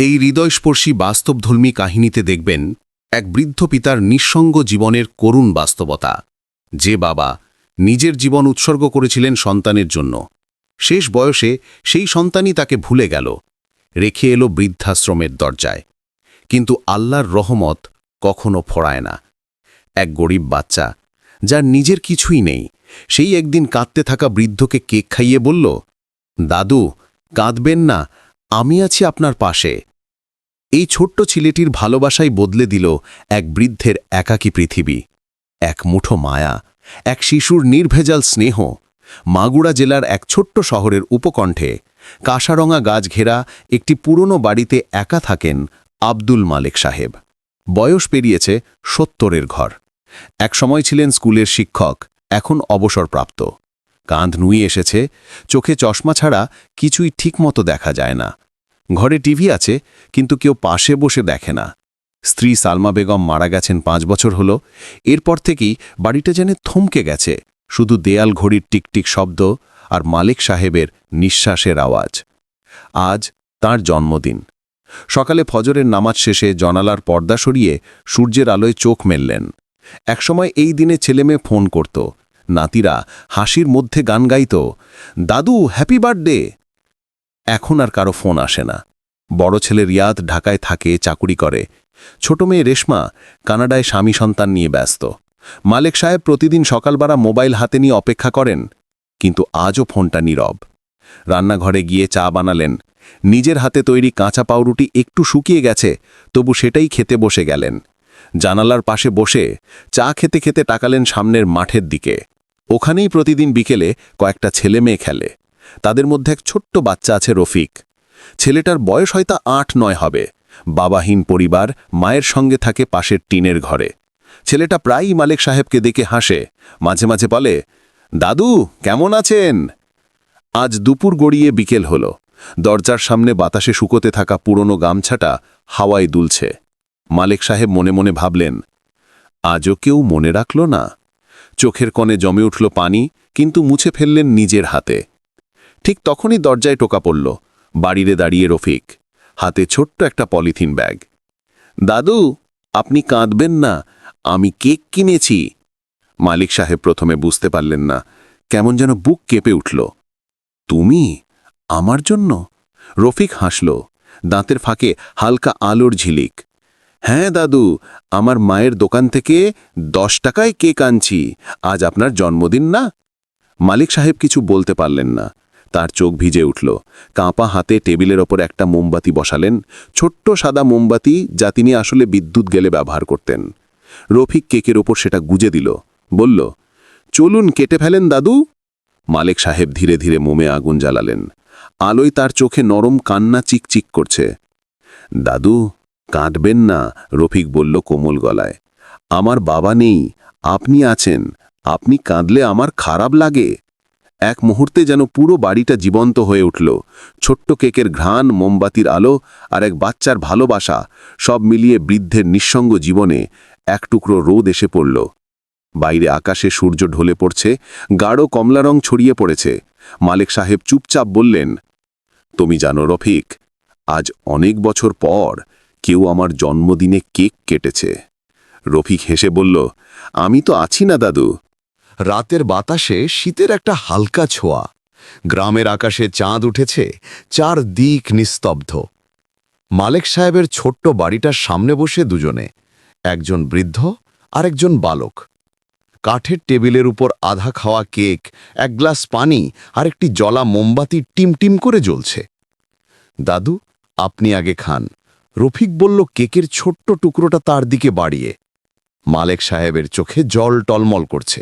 এই হৃদয়স্পর্শী বাস্তবধর্মী কাহিনীতে দেখবেন এক বৃদ্ধ পিতার নিঃসঙ্গ জীবনের করুণ বাস্তবতা। যে বাবা নিজের জীবন উৎসর্গ করেছিলেন সন্তানের জন্য। শেষ বয়সে সেই সন্তানই তাকে ভুলে গেল। রেখে এলো বৃদ্ধাশ্রমের দরজায়। কিন্তু আল্লাহর রহমত কখনো ফড়ায় না। এক গরিব বাচ্চা, যার নিজের কিছুই নেই, সেই একদিন কাঁদতে থাকা বৃদ্ধকে কেক খাইয়ে বলল, দাদু, কাঁদবেন না, আমি আছি আপনার পাশে। এই ছোট্ট ছেলেটির ভালোবাসাই বদলে দিল এক বৃদ্ধের একাকী পৃথিবী, এক মুঠো মায়া, এক শিশুর নির্ভেজাল স্নেহ। মাগুড়া জেলার এক ছোট্ট শহরের উপকণ্ঠে কাঁসারঙা গাছ ঘেরা একটি পুরনো বাড়িতে একা থাকেন আব্দুল মালেক সাহেব। বয়স পেরিয়েছে সত্তরের ঘর। এক সময় ছিলেন স্কুলের শিক্ষক, এখন অবসরপ্রাপ্ত। কাঁধ নুয়ে এসেছে, চোখে চশমা ছাড়া কিছুই ঠিকমতো দেখা যায় না। ঘরে টিভি আছে, কিন্তু কেউ পাশে বসে দেখে না। স্ত্রী সালমা বেগম মারা গেছেন পাঁচ বছর হল। এরপর থেকেই বাড়িটা যেন থমকে গেছে, শুধু দেয়াল ঘড়ির টিকটিক শব্দ আর মালিক সাহেবের নিঃশ্বাসের আওয়াজ। আজ তার জন্মদিন। সকালে ফজরের নামাজ শেষে জনালার পর্দা সরিয়ে সূর্যের আলোয় চোখ মেললেন। একসময় এই দিনে ছেলেমেয়ে ফোন করত। নাতিরা হাসির মধ্যে গান গাইত, দাদু হ্যাপি বার্থডে এখন আর কারও ফোন আসে না। বড় ছেলে রিয়াদ ঢাকায় থাকে, চাকুরি করে। ছোট মেয়ে রেশমা কানাডায় স্বামী সন্তান নিয়ে ব্যস্ত। মালেক সাহেব প্রতিদিন সকালবেলা মোবাইল হাতে নিয়ে অপেক্ষা করেন, কিন্তু আজও ফোনটা নীরব। রান্নাঘরে গিয়ে চা বানালেন। নিজের হাতে তৈরি কাঁচা পাউরুটি একটু শুকিয়ে গেছে, তবু সেটাই খেতে বসে গেলেন। জানালার পাশে বসে চা খেতে খেতে টাকালেন সামনের মাঠের দিকে। ওখানেই প্রতিদিন বিকেলে কয়েকটা ছেলে মেয়ে খেলে। তাদের মধ্যে এক ছোট্ট বাচ্চা আছে রফিক। ছেলেটার বয়স হয়তো আট নয় হবে। বাবাহীন পরিবার, মায়ের সঙ্গে থাকে পাশের টিনের ঘরে। ছেলেটা প্রায়ই মালিক সাহেবকে দেখে হাসে। মাঝে মাঝে বলে, দাদু, কেমন আছেন? আজ দুপুর গড়িয়ে বিকেল হল। দরজার সামনে বাতাসে শুকোতে থাকা পুরনো গামছাটা হাওয়ায় দুলছে। মালিক সাহেব মনে মনে ভাবলেন, আজও কেউ মনে রাখল না? চোখের কণে জমে উঠল পানি, কিন্তু মুছে ফেললেন নিজের হাতে। ঠিক তখনই দরজায় টোকা পড়ল। বাড়িরে দাঁড়িয়ে রফিক, হাতে ছোট্ট একটা পলিথিন ব্যাগ। দাদু, আপনি কাঁদবেন না, আমি কেক কিনেছি। মালিক সাহেব প্রথমে বুঝতে পারলেন না, কেমন যেন বুক কেঁপে উঠল। তুমি? আমার জন্য? রফিক হাসল, দাঁতের ফাঁকে হালকা আলোর ঝিলিক। হ্যাঁ দাদু, আমার মায়ের দোকান থেকে দশ টাকায় কেক আনছি, আজ আপনার জন্মদিন না? মালিক সাহেব কিছু বলতে পারলেন না। তার চোখ ভিজে উঠল। কাঁপা হাতে টেবিলের ওপর একটা মোমবাতি বসালেন, ছোট্ট সাদা মোমবাতি যা তিনি আসলে বিদ্যুৎ গেলে ব্যবহার করতেন। রফিক কেকের ওপর সেটা গুজে দিল, বলল, চলুন কেটে ফেলেন, দাদু। মালিক সাহেব ধীরে ধীরে মোমে আগুন জ্বালালেন। আলোয় তার চোখে নরম কান্না চিকচিক করছে। দাদু, কাঁদবেন না, রফিক বলল কোমল গলায়। আমার বাবা নেই, আপনি আছেন, আপনি কাঁদলে আমার খারাপ লাগে। এক মুহূর্তে যেন পুরো বাড়িটা জীবন্ত হয়ে উঠল। ছোট্ট কেকের ঘ্রাণ, মোমবাতির আলো আর এক বাচ্চার ভালোবাসা সব মিলিয়ে বৃদ্ধের নিঃসঙ্গ জীবনে এক টুকরো রোদ এসে পড়ল। বাইরে আকাশে সূর্য ঢলে পড়ছে, গাঢ় কমলা রং ছড়িয়ে পড়েছে। মালিক সাহেব চুপচাপ বললেন, তুমি জানো রফিক, আজ অনেক বছর পর কেউ আমার জন্মদিনে কেক কেটেছে। রফিক হেসে বলল, আমি তো আছি না, দাদু। রাতের বাতাসে শীতের একটা হালকা ছোঁয়া। গ্রামের আকাশে চাঁদ উঠেছে, চার দিক নিস্তব্ধ। মালেক সাহেবের ছোট্ট বাড়িটার সামনে বসে দুজনে, একজন বৃদ্ধ আর একজন বালক। কাঠের টেবিলের উপর আধা খাওয়া কেক, এক গ্লাস পানি আর একটি জলা মোমবাতি টিমটিম করে জ্বলছে। দাদু, আপনি আগে খান। রফিক বলল কেকের ছোট্ট টুকরোটা তার দিকে বাড়িয়ে। মালেক সাহেবের চোখে জল টলমল করছে।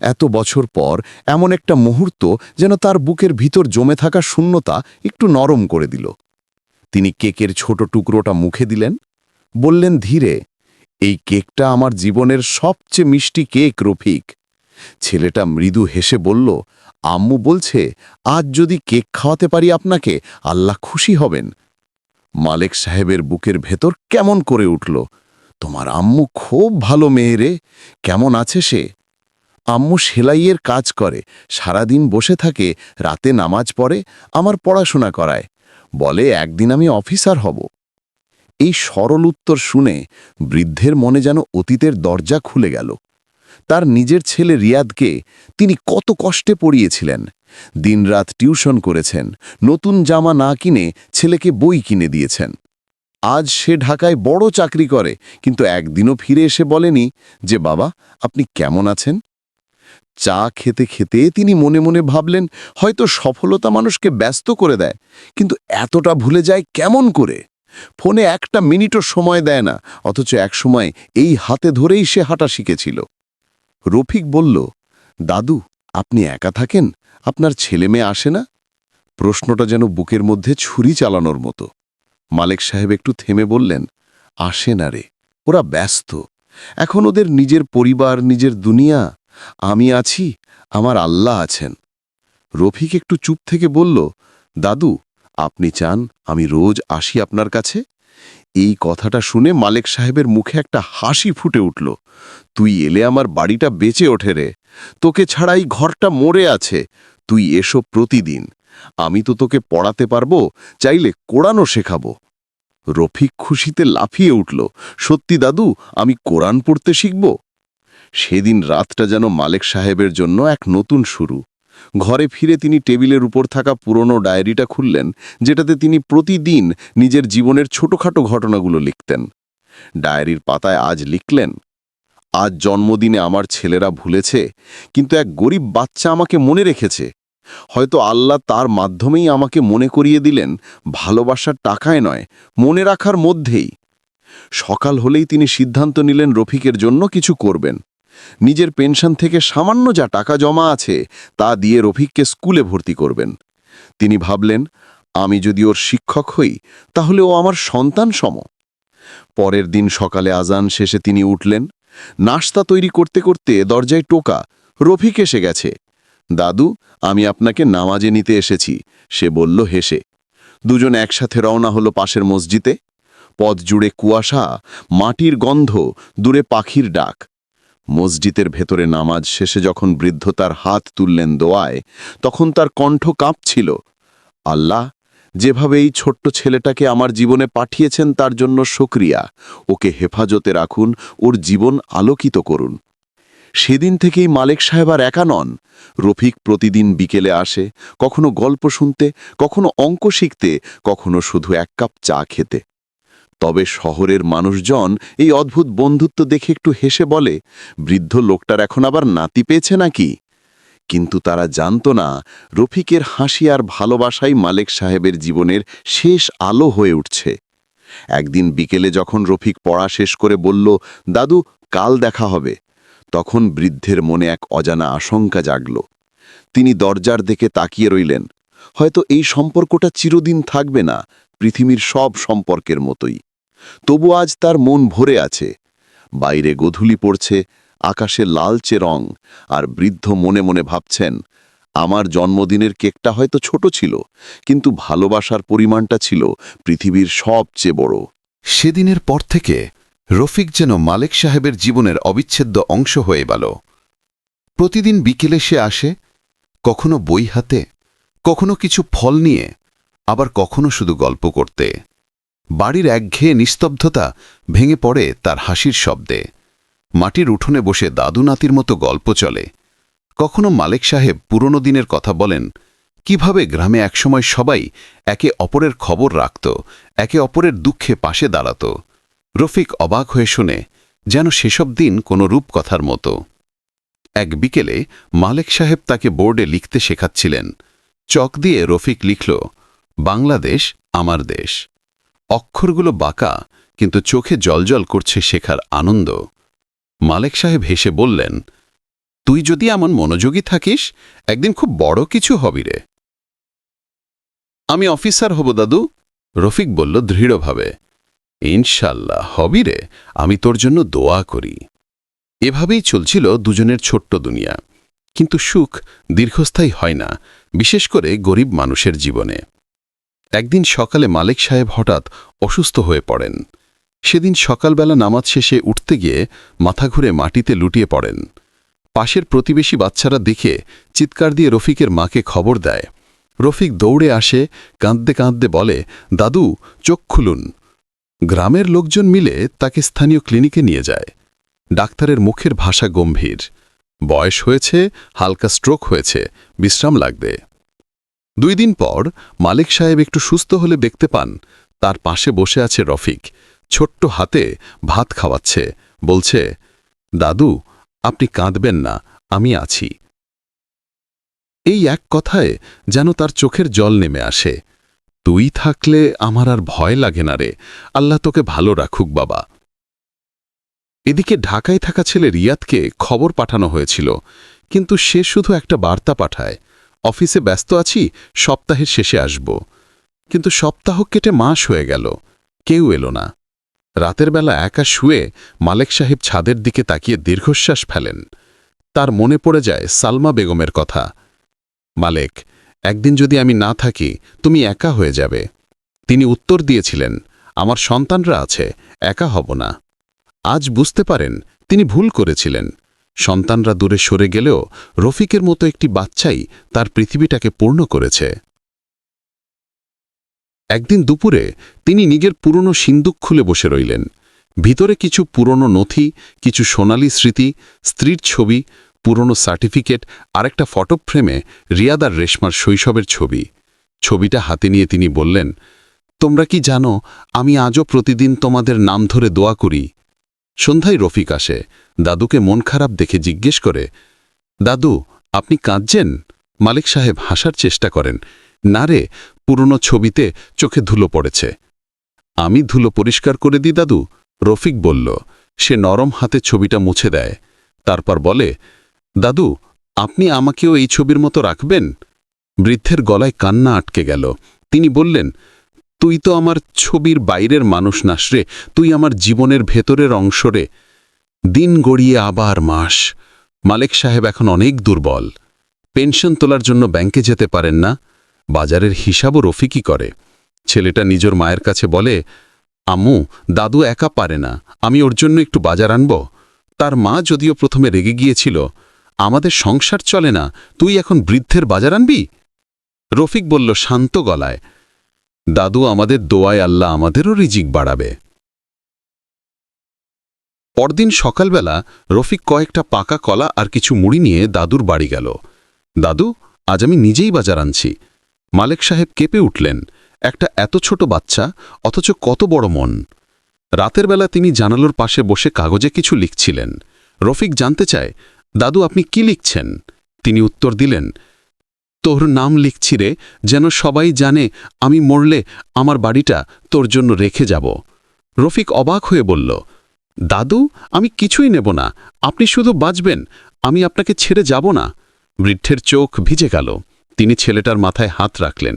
এত বছর পর এমন একটা মুহূর্ত যেন তার বুকের ভিতর জমে থাকা শূন্যতা একটু নরম করে দিল। তিনি কেকের ছোট টুকরোটা মুখে দিলেন, বললেন, ধীরে, এই কেকটা আমার জীবনের সবচেয়ে মিষ্টি কেক, রফিক। ছেলেটা মৃদু হেসে বলল, আম্মু বলছে, আজ যদি কেক খাওয়াতে পারি আপনাকে, আল্লাহ খুশি হবেন। মালেক সাহেবের বুকের ভেতর কেমন করে উঠল, তোমার আম্মু খুব ভালো মেয়ে রে, কেমন আছে সে? আম্মু সেলাইয়ের কাজ করে, সারাদিন বসে থাকে, রাতে নামাজ পড়ে, আমার পড়াশোনা করায়। বলে, একদিন আমি অফিসার হব। এই সরল উত্তর শুনে বৃদ্ধের মনে যেন অতীতের দরজা খুলে গেল। তার নিজের ছেলে রিয়াদকে তিনি কত কষ্টে পড়িয়েছিলেন। দিনরাত টিউশন করেছেন, নতুন জামা না কিনে ছেলেকে বই কিনে দিয়েছেন। আজ সে ঢাকায় বড় চাকরি করে, কিন্তু একদিনও ফিরে এসে বলেনি যে, বাবা, আপনি কেমন আছেন? চা খেতে খেতে তিনি মনে মনে ভাবলেন, হয়তো সফলতা মানুষকে ব্যস্ত করে দেয়, কিন্তু এতটা ভুলে যায় কেমন করে? ফোনে একটা মিনিটও সময় দেয় না, অথচ একসময় এই হাতে ধরেই সে হাঁটা শিখেছিল। রফিক বলল, দাদু, আপনি একা থাকেন? আপনার ছেলে মেয়ে আসে না? প্রশ্নটা যেন বুকের মধ্যে ছুরি চালানোর মতো। মালেক সাহেব একটু থেমে বললেন, আসে না রে, ওরা ব্যস্ত। এখন ওদের নিজের পরিবার, নিজের দুনিয়া আমি আছি, আমার আল্লাহ আছেন। রফিক একটু চুপ থেকে বলল, দাদু, আপনি চান আমি রোজ আসি আপনার কাছে? এই কথাটা শুনে মালেক সাহেবের মুখে একটা হাসি ফুটে উঠল। তুই এলে আমার বাড়িটা বেঁচে ওঠে রে। তোকে ছাড়া এই ঘরটা মরে আছে। তুই এসো প্রতিদিন। আমি তো তোকে পড়াতে পারব, চাইলে কোরআনও শেখাবো। রফিক খুশিতে লাফিয়ে উঠল, সত্যি দাদু, আমি কোরআন পড়তে শিখব? সেদিন রাতটা যেন মালেক সাহেবের জন্য এক নতুন শুরু। ঘরে ফিরে তিনি টেবিলের উপর থাকা পুরনো ডায়েরিটা খুললেন, যেটাতে তিনি প্রতিদিন নিজের জীবনের ছোটখাটো ঘটনাগুলো লিখতেন। ডায়েরির পাতায় আজ লিখলেন, আজ জন্মদিনে আমার ছেলেরা ভুলেছে, কিন্তু এক গরিব বাচ্চা আমাকে মনে রেখেছে। হয়তো আল্লাহ তার মাধ্যমেই আমাকে মনে করিয়ে দিলেন, ভালোবাসার টাকায় নয়, মনে রাখার মধ্যেই। সকাল হলেই তিনি সিদ্ধান্ত নিলেন রফিকের জন্য কিছু করবেন। নিজের পেনশন থেকে সামান্য যা টাকা জমা আছে তা দিয়ে রফিককে স্কুলে ভর্তি করবেন। তিনি ভাবলেন, আমি যদি ওর শিক্ষক হই, তাহলে ও আমার সন্তান সম। পরের দিন সকালে আজান শেষে তিনি উঠলেন। নাস্তা তৈরি করতে করতে দরজায় টোকা, রফিক এসে গেছে। দাদু, আমি আপনাকে নামাজে নিতে এসেছি। সে বলল হেসে। দুজন একসাথে রওনা হলো পাশের মসজিদে। পথ জুড়ে কুয়াশা, মাটির গন্ধ, দূরে পাখির ডাক। মসজিদের ভেতরে নামাজ শেষে যখন বৃদ্ধ তার হাত তুললেন দোয়ায়, তখন তার কণ্ঠ কাঁপছিল। আল্লাহ, যেভাবে এই ছোট্ট ছেলেটাকে আমার জীবনে পাঠিয়েছেন তার জন্য শুক্রিয়া। ওকে হেফাজতে রাখুন, ওর জীবন আলোকিত করুন। সেদিন থেকেই মালেক সাহেব আর একা নন। রফিক প্রতিদিন বিকেলে আসে, কখনো গল্প শুনতে, কখনো অঙ্ক শিখতে, কখনো শুধু এক কাপ চা খেতে। তবে শহরের মানুষজন এই অদ্ভুত বন্ধুত্ব দেখে একটু হেসে বলে, বৃদ্ধ লোকটার এখন আবার নাতি পেয়েছে নাকি? কিন্তু তারা জানত না, রফিকের হাসি আর ভালোবাসাই মালেক সাহেবের জীবনের শেষ আলো হয়ে উঠছে। একদিন বিকেলে যখন রফিক পড়া শেষ করে বলল, দাদু, কাল দেখা হবে। তখন বৃদ্ধের মনে এক অজানা আশঙ্কা জাগল। তিনি দরজার দিকে তাকিয়ে রইলেন। হয়তো এই সম্পর্কটা চিরদিন থাকবে না, পৃথিবীর সব সম্পর্কের মতোই। তবু আজ তার মন ভরে আছে। বাইরে গধূলি পড়ছে, আকাশে লালচে রং, আর বৃদ্ধ মনে মনে ভাবছেন, আমার জন্মদিনের কেকটা হয়তো ছোট ছিল, কিন্তু ভালোবাসার পরিমাণটা ছিল পৃথিবীর সবচেয়ে বড়। সেদিনের পর থেকে রফিক যেন মালেক সাহেবের জীবনের অবিচ্ছেদ্য অংশ হয়ে গেল। প্রতিদিন বিকেলে সে আসে, কখনো বই হাতে, কখনো কিছু ফল নিয়ে, আবার কখনো শুধু গল্প করতে। বাড়ির একঘেয়ে নিস্তব্ধতা ভেঙে পড়ে তার হাসির শব্দে। মাটির উঠোনে বসে দাদু নাতির মতো গল্প চলে। কখনো মালেক সাহেব পুরনো দিনের কথা বলেন, কীভাবে গ্রামে একসময় সবাই একে অপরের খবর রাখত, একে অপরের দুঃখে পাশে দাঁড়াত। রফিক অবাক হয়ে শুনে, যেন সেসব দিন কোনো রূপকথার মতো। এক বিকেলে মালেক সাহেব তাকে বোর্ডে লিখতে শেখাচ্ছিলেন। চক দিয়ে রফিক লিখল, বাংলাদেশ আমার দেশ। অক্ষরগুলো বাঁকা, কিন্তু চোখে জলজল করছে শেখার আনন্দ। মালেক সাহেব হেসে বললেন, তুই যদি এমন মনোযোগী থাকিস, একদিন খুব বড় কিছু হবি রে। আমি অফিসার হব দাদু, রফিক বলল দৃঢ়ভাবে। ইনশাল্লাহ হবি রে, আমি তোর জন্য দোয়া করি। এভাবেই চলছিল দুজনের ছোট্ট দুনিয়া। কিন্তু সুখ দীর্ঘস্থায়ী হয় না, বিশেষ করে গরিব মানুষের জীবনে। একদিন সকালে মালিক সাহেব হঠাৎ অসুস্থ হয়ে পড়েন। সেদিন সকালবেলা নামাজ শেষে উঠতে গিয়ে মাথা ঘুরে মাটিতে লুটিয়ে পড়েন। পাশের প্রতিবেশী বাচ্চারা দেখে চিৎকার দিয়ে রফিকের মাকে খবর দেয়। রফিক দৌড়ে আসে, কাঁদতে কাঁদতে বলে, দাদু, চোখ খুলুন। গ্রামের লোকজন মিলে তাকে স্থানীয় ক্লিনিকে নিয়ে যায়। ডাক্তারের মুখের ভাষা গম্ভীর। বয়স হয়েছে, হালকা স্ট্রোক হয়েছে, বিশ্রাম লাগবে। দুই দিন পর মালিক সাহেব একটু সুস্থ হলে দেখতে পান তার পাশে বসে আছে রফিক। ছোট্ট হাতে ভাত খাওয়াচ্ছে। বলছে, দাদু, আপনি কাঁদবেন না, আমি আছি। এই এক কথায় যেন তার চোখের জল নেমে আসে। তুই থাকলে আমার আর ভয় লাগে না রে। আল্লাহ তোকে ভালো রাখুক, বাবা। এদিকে ঢাকায় থাকা ছেলে রিয়াদকে খবর পাঠানো হয়েছিল, কিন্তু সে শুধু একটা বার্তা পাঠায়। অফিসে ব্যস্ত আছি, সপ্তাহের শেষে আসব। কিন্তু সপ্তাহ কেটে মাস হয়ে গেল, কেউ এলো না। রাতের বেলা একা শুয়ে মালেক সাহেব ছাদের দিকে তাকিয়ে দীর্ঘশ্বাস ফেলেন। তার মনে পড়ে যায় সালমা বেগমের কথা। মালেক, একদিন যদি আমি না থাকি, তুমি একা হয়ে যাবে। তিনি উত্তর দিয়েছিলেন, আমার সন্তানরা আছে, একা হব না। আজ বুঝতে পারেন, তিনি ভুল করেছিলেন। সন্তানরা দূরে সরে গেলেও রফিকের মতো একটি বাচ্চাই তার পৃথিবীটাকে পূর্ণ করেছে। একদিন দুপুরে তিনি নিজের পুরনো সিন্দুক খুলে বসে রইলেন। ভিতরে কিছু পুরনো নথি, কিছু সোনালী স্মৃতি, স্ত্রীর ছবি, পুরনো সার্টিফিকেট আর একটা ফটো ফ্রেমে রিয়াদ আর রেশমার শৈশবের ছবি। ছবিটা হাতে নিয়ে তিনি বললেন, তোমরা কি জানো, আমি আজও প্রতিদিন তোমাদের নাম ধরে দোয়া করি। সন্ধ্যায় রফিক আসে। দাদুকে মন খারাপ দেখে জিজ্ঞেস করে, দাদু, আপনি কাঁদছেন? মালিক সাহেব হাসার চেষ্টা করেন, না রে, পুরনো ছবিতে চোখে ধুলো পড়েছে। আমি ধুলো পরিষ্কার করে দিই, দাদু? রফিক বলল। সে নরম হাতে ছবিটা মুছে দেয়। তারপর বলে, দাদু, আপনি আমাকেও এই ছবির মতো রাখবেন? বৃদ্ধের গলায় কান্না আটকে গেল। তিনি বললেন তুই তো আমার ছবির বাইরের মানুষ নাস রে, তুই আমার জীবনের ভেতরের অংশ রে। দিন গড়িয়ে আবার মাস, মালেক সাহেব এখন অনেক দুর্বল। পেনশন তোলার জন্য ব্যাংকে যেতে পারেন না, বাজারের হিসাবও রফিকই করে। ছেলেটা নিজের মায়ের কাছে বলে, আম্মু, দাদু একা পারে না, আমি ওর জন্য একটু বাজার আনব। তার মা যদিও প্রথমে রেগে গিয়েছিল, আমাদের সংসার চলে না, তুই এখন বৃদ্ধের বাজার আনবি? রফিক বলল শান্ত গলায় দাদু আমাদের দোয়ায় আল্লাহ আমাদেরও রিজিক বাড়াবে। পরদিন সকালবেলা রফিক কয়েকটা পাকা কলা আর কিছু মুড়ি নিয়ে দাদুর বাড়ি গেল। দাদু, আজ আমি নিজেই বাজার আনছি। মালেক সাহেব কেঁপে উঠলেন। একটা এত ছোট বাচ্চা, অথচ কত বড় মন। রাতের বেলা তিনি জানালোর পাশে বসে কাগজে কিছু লিখছিলেন। রফিক জানতে চায়, দাদু, আপনি কি লিখছেন? তিনি উত্তর দিলেন তোর নাম লিখছি রে, যেন সবাই জানে আমি মরলে আমার বাড়িটা তোর জন্য রেখে যাব। রফিক অবাক হয়ে বলল, দাদু, আমি কিছুই নেব না, আপনি শুধু বাঁচবেন, আমি আপনাকে ছেড়ে যাব না। বৃদ্ধের চোখ ভিজে গেল। তিনি ছেলেটার মাথায় হাত রাখলেন,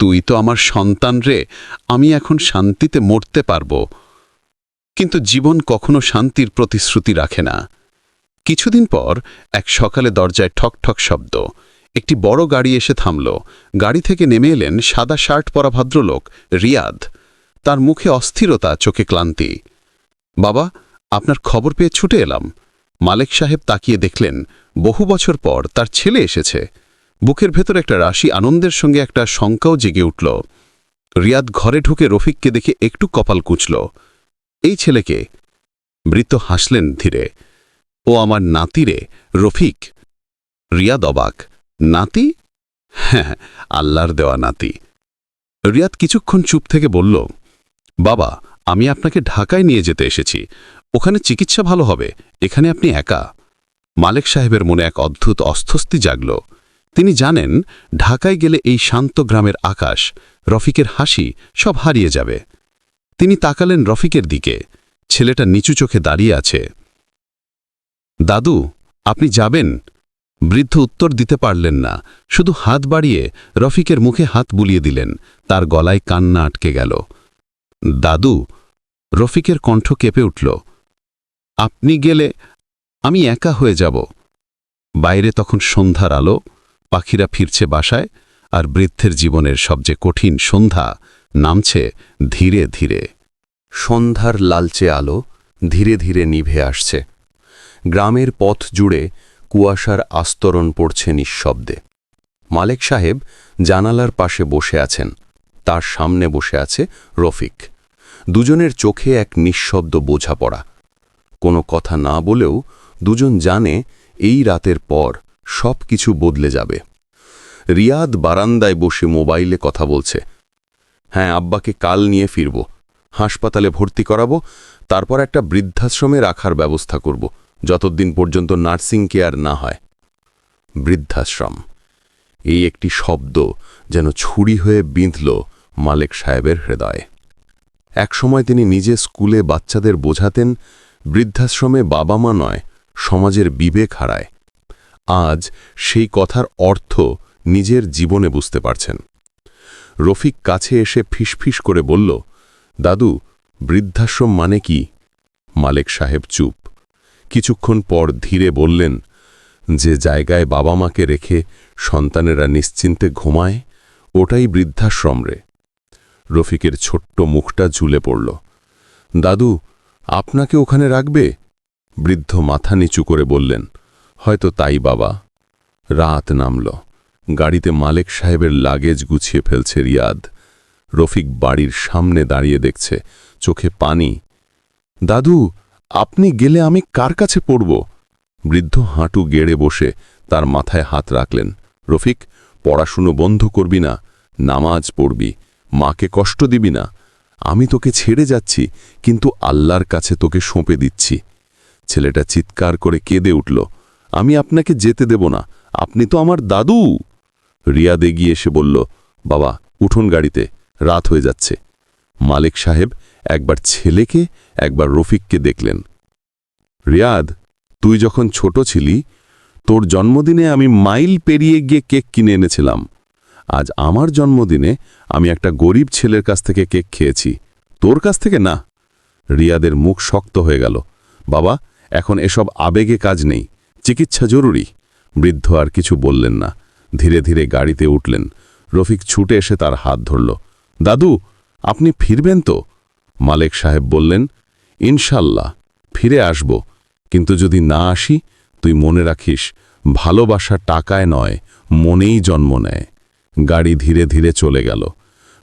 তুই তো আমার সন্তান রে, আমি এখন শান্তিতে মরতে পারব। কিন্তু জীবন কখনো শান্তির প্রতিশ্রুতি রাখে না। কিছুদিন পর এক সকালে দরজায় ঠক ঠক শব্দ একটি বড় গাড়ি এসে থামল। গাড়ি থেকে নেমে এলেন সাদা শার্ট পরা ভদ্রলোক, রিয়াদ। তার মুখে অস্থিরতা, চোখে ক্লান্তি। বাবা, আপনার খবর পেয়ে ছুটে এলাম। মালেক সাহেব তাকিয়ে দেখলেন, বহু বছর পর তার ছেলে এসেছে। বুকের ভেতর একটা রাশি আনন্দের সঙ্গে একটা শঙ্কাও জেগে উঠল। রিয়াদ ঘরে ঢুকে রফিককে দেখে একটু কপাল কুঁচল। এই ছেলেকে বৃত্ত হাসলেন ধীরে। ও আমার নাতিরে, রফিক। রিয়াদ অবাক। নাতি? হ্যাঁ আল্লাহর দেওয়া নাতি। রিয়াদ কিছুক্ষণ চুপ থেকে বলল, বাবা, আমি আপনাকে ঢাকায় নিয়ে যেতে এসেছি। ওখানে চিকিৎসা ভালো হবে, এখানে আপনি একা। মালেক সাহেবের মনে এক অদ্ভুত অস্বস্তি জাগল। তিনি জানেন, ঢাকায় গেলে এই শান্ত গ্রামের আকাশ, রফিকের হাসি সব হারিয়ে যাবে। তিনি তাকালেন রফিকের দিকে। ছেলেটা নিচু চোখে দাঁড়িয়ে আছে। দাদু, আপনি যাবেন? বৃদ্ধ উত্তর দিতে পারলেন না। শুধু হাত বাড়িয়ে রফিকের মুখে হাত বুলিয়ে দিলেন। তার গলায় কান্না আটকে গেল। দাদু, রফিকের কণ্ঠ কেঁপে উঠল। আপনি গেলে আমি একা হয়ে যাব। বাইরে তখন সন্ধ্যার আলো, পাখিরা ফিরছে বাসায়, আর বৃদ্ধের জীবনের সবচেয়ে কঠিন সন্ধ্যা নামছে ধীরে ধীরে। সন্ধ্যার লালচে আলো ধীরে ধীরে নিভে আসছে। গ্রামের পথ জুড়ে কুয়াশার আস্তরণ পড়ছে নিঃশব্দে। মালেক সাহেব জানালার পাশে বসে আছেন। তার সামনে বসে আছে রফিক। দুজনের চোখে এক নিঃশব্দ বোঝাপড়া। কোনো কথা না বলেও দুজন জানে এই রাতের পর সব কিছু বদলে যাবে। রিয়াদ বারান্দায় বসে মোবাইলে কথা বলছে। হ্যাঁ আব্বাকে কাল নিয়ে ফিরব। হাসপাতালে ভর্তি করাবো, তারপর একটা বৃদ্ধাশ্রমে রাখার ব্যবস্থা করব। যতদিন পর্যন্ত নার্সিং কেয়ার না হয়। বৃদ্ধাশ্রম। এই একটি শব্দ যেন ছুরি হয়ে বিঁধল মালেক সাহেবের হৃদয়ে। একসময় তিনি নিজে স্কুলে বাচ্চাদের বোঝাতেন, বৃদ্ধাশ্রমে বাবা মা নয়, সমাজের বিবেক হারায়। আজ সেই কথার অর্থ নিজের জীবনে বুঝতে পারছেন। রফিক কাছে এসে ফিসফিস করে বলল, দাদু, বৃদ্ধাশ্রম মানে কি? মালেক সাহেব চুপ। কিছুক্ষণ পর ধীরে বললেন, যে জায়গায় বাবা মাকে রেখে সন্তানেরা নিশ্চিন্তে ঘুমায়, ওটাই বৃদ্ধাশ্রম রে। রফিকের ছোট্ট মুখটা ঝুলে পড়ল। দাদু, আপনাকে ওখানে রাখবে? বৃদ্ধ মাথা নিচু করে বললেন, হয়তো তাই বাবা। রাত নামল। গাড়িতে মালেক সাহেবের লাগেজ গুছিয়ে ফেলছে রিয়াদ। রফিক বাড়ির সামনে দাঁড়িয়ে দেখছে, চোখে পানি। দাদু আপনি গেলে আমি কার কাছে পড়ব? বৃদ্ধ হাঁটু গেড়ে বসে তার মাথায় হাত রাখলেন। রফিক, পড়াশুনো বন্ধ করবি না, নামাজ পড়বি, মাকে কষ্ট দিবি না। আমি তোকে ছেড়ে যাচ্ছি, কিন্তু আল্লাহর কাছে তোকে সঁপে দিচ্ছি। ছেলেটা চিৎকার করে কেঁদে উঠল, আমি আপনাকে যেতে দেব না, আপনি তো আমার দাদু! রিয়াদে গিয়ে এসে বলল, বাবা, উঠুন গাড়িতে, রাত হয়ে যাচ্ছে। মালিক সাহেব একবার ছেলেকে, একবার রফিককে দেখলেন। রিয়াদ, তুই যখন ছোট ছিলি, তোর জন্মদিনে আমি মাইল পেরিয়ে গিয়ে কেক কিনে এনেছিলাম। আজ আমার জন্মদিনে আমি একটা গরিব ছেলের কাছ থেকে কেক খেয়েছি। তোর কাছ থেকে না। রিয়াদের মুখ শক্ত হয়ে গেল। বাবা, এখন এসব আবেগে কাজ নেই। চিকিৎসা জরুরি। বৃদ্ধ আর কিছু বললেন না। ধীরে ধীরে গাড়িতে উঠলেন। রফিক ছুটে এসে তার হাত ধরল। দাদু, আপনি ফিরবেন তো? মালেক সাহেব বললেন, ইনশাল্লাহ, ফিরে আসব। কিন্তু যদি না আসি, তুই মনে রাখিস, ভালোবাসা টাকায় নয়, মনেই জন্ম নেয়। গাড়ি ধীরে ধীরে চলে গেল।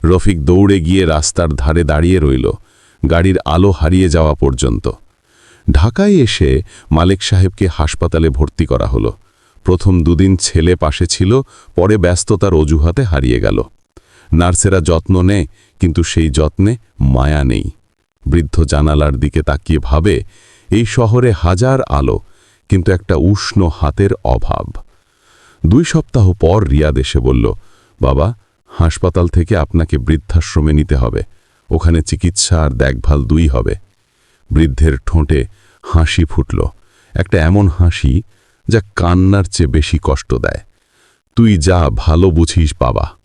রফিক দৌড়ে গিয়ে রাস্তার ধারে দাঁড়িয়ে রইল, গাড়ির আলো হারিয়ে যাওয়া পর্যন্ত। ঢাকায় এসে মালিক সাহেবকে হাসপাতালে ভর্তি করা হলো। প্রথম দুদিন ছেলে পাশে ছিল, পরে ব্যস্ততার অজুহাতে হারিয়ে গেল। নার্সেরা যত্ন নেয়, কিন্তু সেই যত্নে মায়া নেই। বৃদ্ধ জানালার দিকে তাকিয়ে ভাবে, এই শহরে হাজার আলো, কিন্তু একটা উষ্ণ হাতের অভাব। দুই সপ্তাহ পর রিয়াদ এসে বলল, বাবা, হাসপাতাল থেকে আপনাকে বৃদ্ধাশ্রমে নিতে হবে। ওখানে চিকিৎসা আর দেখভাল দুই হবে। বৃদ্ধের ঠোঁটে হাসি ফুটল। একটা এমন হাসি যা কান্নার চেয়ে বেশি কষ্ট দেয়। তুই যা ভালো বুঝিস, বাবা।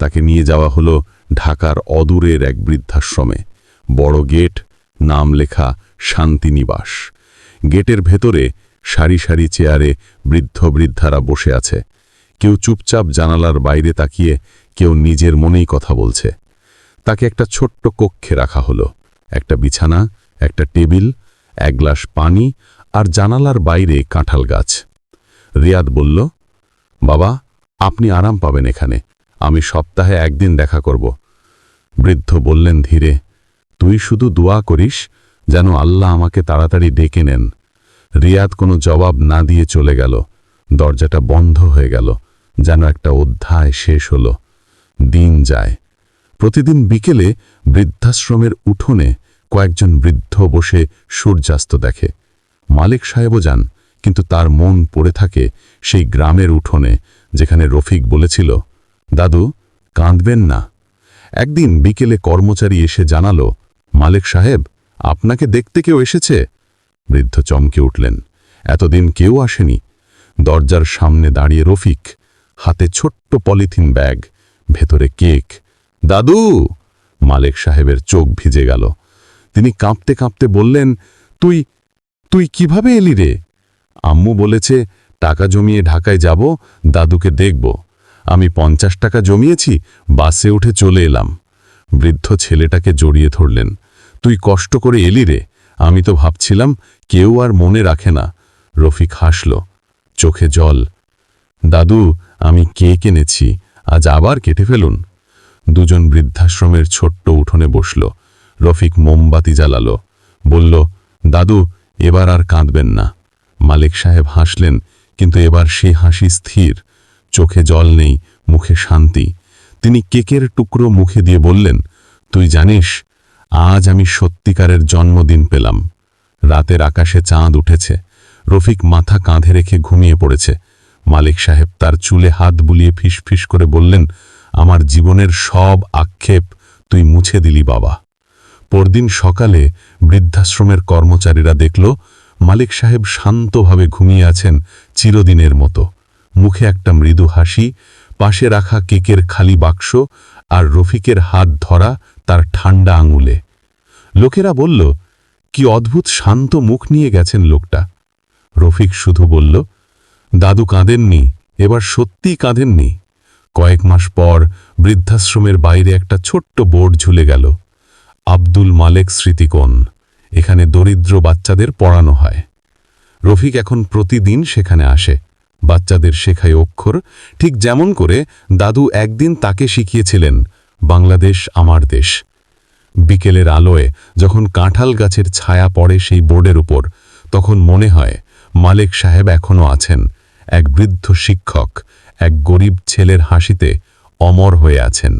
তাকে নিয়ে যাওয়া হলো ঢাকার অদূরের এক বৃদ্ধাশ্রমে। বড় গেট, নাম লেখা শান্তিনিবাস। গেটের ভেতরে সারি সারি চেয়ারে বৃদ্ধ বৃদ্ধারা বসে আছে। কেউ চুপচাপ জানালার বাইরে তাকিয়ে, কেউ নিজের মনেই কথা বলছে। তাকে একটা ছোট্ট কক্ষে রাখা হলো। একটা বিছানা, একটা টেবিল, এক গ্লাস পানি আর জানালার বাইরে কাঁঠাল গাছ। রিয়াদ বলল, বাবা, আপনি আরাম পাবেন এখানে। আমি সপ্তাহে একদিন দেখা করব। বৃদ্ধ বললেন, ধীরে, তুই শুধু দোয়া করিস যেন আল্লাহ আমাকে তাড়াতাড়ি ডেকে নেন। রিয়াদ কোনো জবাব না দিয়ে চলে গেল। দরজাটা বন্ধ হয়ে গেল, যেন একটা অধ্যায় শেষ হল। দিন যায়। প্রতিদিন বিকেলে বৃদ্ধাশ্রমের উঠোনে কয়েকজন বৃদ্ধ বসে সূর্যাস্ত দেখে। মালিক সাহেবও যান, কিন্তু তার মন পড়ে থাকে সেই গ্রামের উঠোনে, যেখানে রফিক বলেছিল দাদু, কাঁদবেন না। একদিন বিকেলে কর্মচারী এসে জানালো, মালিক সাহেব, আপনাকে দেখতে কেউ এসেছে? বৃদ্ধ চমকে উঠলেন, এতদিন কেউ আসেনি। দরজার সামনে দাঁড়িয়ে রফিক, হাতে ছোট্ট পলিথিন ব্যাগ, ভেতরে কেক। দাদু! মালিক সাহেবের চোখ ভিজে গেল। তিনি কাঁপতে কাঁপতে বললেন, তুই তুই কীভাবে এলি রে? আম্মু বলেছে, টাকা জমিয়ে ঢাকায় যাব, দাদুকে দেখব। আমি পঞ্চাশ টাকা জমিয়েছি, বাসে উঠে চলে এলাম। বৃদ্ধ ছেলেটাকে জড়িয়ে ধরলেন। তুই কষ্ট করে এলি রে। আমি তো ভাবছিলাম কেউ আর মনে রাখে না। রফিক হাসল। চোখে জল। দাদু, আমি কে কিনেছি আজ আবার কেটে ফেলুন। দুজন বৃদ্ধাশ্রমের ছোট্ট উঠোনে বসল। রফিক মোমবাতি জ্বালালো। বলল, দাদু, এবার আর কাঁদবেন না। মালিক সাহেব হাসলেন, কিন্তু এবার সেই হাসি স্থির। চোখে জল নেই, মুখে শান্তি। তিনি কেকের টুকরো মুখে দিয়ে বললেন, তুই জানিস, আজ আমি সত্যিকারের জন্মদিন পেলাম। রাতের আকাশে চাঁদ উঠেছে। রফিক মাথা কাঁধে রেখে ঘুমিয়ে পড়েছে। মালিক সাহেব তার চুলে হাত বুলিয়ে ফিসফিস করে বললেন, আমার জীবনের সব আক্ষেপ তুই মুছে দিলি বাবা। পরদিন সকালে বৃদ্ধাশ্রমের কর্মচারীরা দেখল, মালিক সাহেব শান্তভাবে ঘুমিয়ে আছেন চিরদিনের মতো। মুখে একটা মৃদু হাসি, পাশে রাখা কেকের খালি বাক্স আর রফিকের হাত ধরা তার ঠান্ডা আঙুলে। লোকেরা বলল, কি অদ্ভুত শান্ত মুখ নিয়ে গেছেন লোকটা। রফিক শুধু বলল, দাদু কাঁদেননি, এবার সত্যিই কাঁদেননি। কয়েক মাস পর বৃদ্ধাশ্রমের বাইরে একটা ছোট্ট বোর্ড ঝুলে গেল। আব্দুল মালেক স্মৃতিকোণ, এখানে দরিদ্র বাচ্চাদের পড়ানো হয়। রফিক এখন প্রতিদিন সেখানে আসে। বাচ্চাদের শেখায় অক্ষর, ঠিক যেমন করে দাদু একদিন তাকে শিখিয়েছিলেন, বাংলাদেশ আমার দেশ। বিকেলের আলোয় যখন কাঁঠাল গাছের ছায়া পড়ে সেই বোর্ডের উপর, তখন মনে হয় মালিক সাহেব এখনও আছেন, এক বৃদ্ধ শিক্ষক, এক গরিব ছেলের হাসিতে অমর হয়ে আছেন।